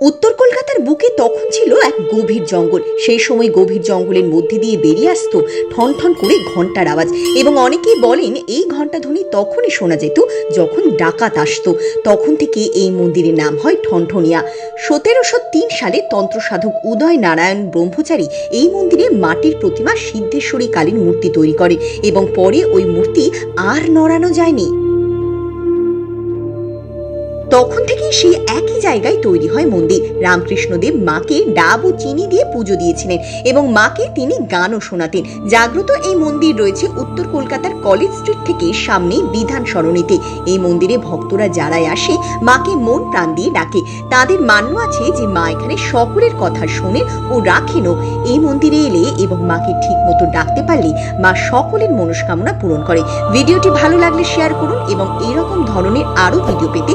উত্তর কলকাতার বুকে তখন ছিল এক গভীর জঙ্গল। সেই সময় গভীর জঙ্গলের মধ্যে দিয়ে বেরিয়ে আসতো ঠন ঠন করে ঘণ্টার আওয়াজ। এবং অনেকেই বলেন, এই ঘণ্টা ধ্বনি তখনই শোনা যেত যখন ডাকাত আসতো। তখন থেকে এই মন্দিরের নাম হয় ঠনঠনিয়া। সতেরোশো তিন সালে তন্ত্রসাধক উদয় নারায়ণ ব্রহ্মচারী এই মন্দিরে মাটির প্রতিমা সিদ্ধেশ্বরী কালীর মূর্তি তৈরি করে। এবং পরে ওই মূর্তি আর নড়ানো যায়নি। তখন থেকেই সেই একই জায়গায় তৈরি হয় মন্দির। রামকৃষ্ণদেব মাকে ডাব ও চিনি দিয়ে পুজো দিয়েছিলেন এবং মাকে তিনি গানও শোনাতেন। জাগ্রত এই মন্দির রয়েছে উত্তর কলকাতার কলেজ স্ট্রিট থেকে সামনে বিধান সরণিতে। এই মন্দিরে ভক্তরা যারাই আসে, মাকে মন প্রাণ দিয়ে ডাকে। তাদের মান্য আছে যে মা এখানে সকলের কথা শোনেন ও রাখেনও এই মন্দিরে এলে এবং মাকে ঠিক মতো ডাকতে পারলে মা সকলের মনস্কামনা পূরণ করে। ভিডিওটি ভালো লাগলে শেয়ার করুন এবং এরকম ধরনের আরও ভিডিও পেতে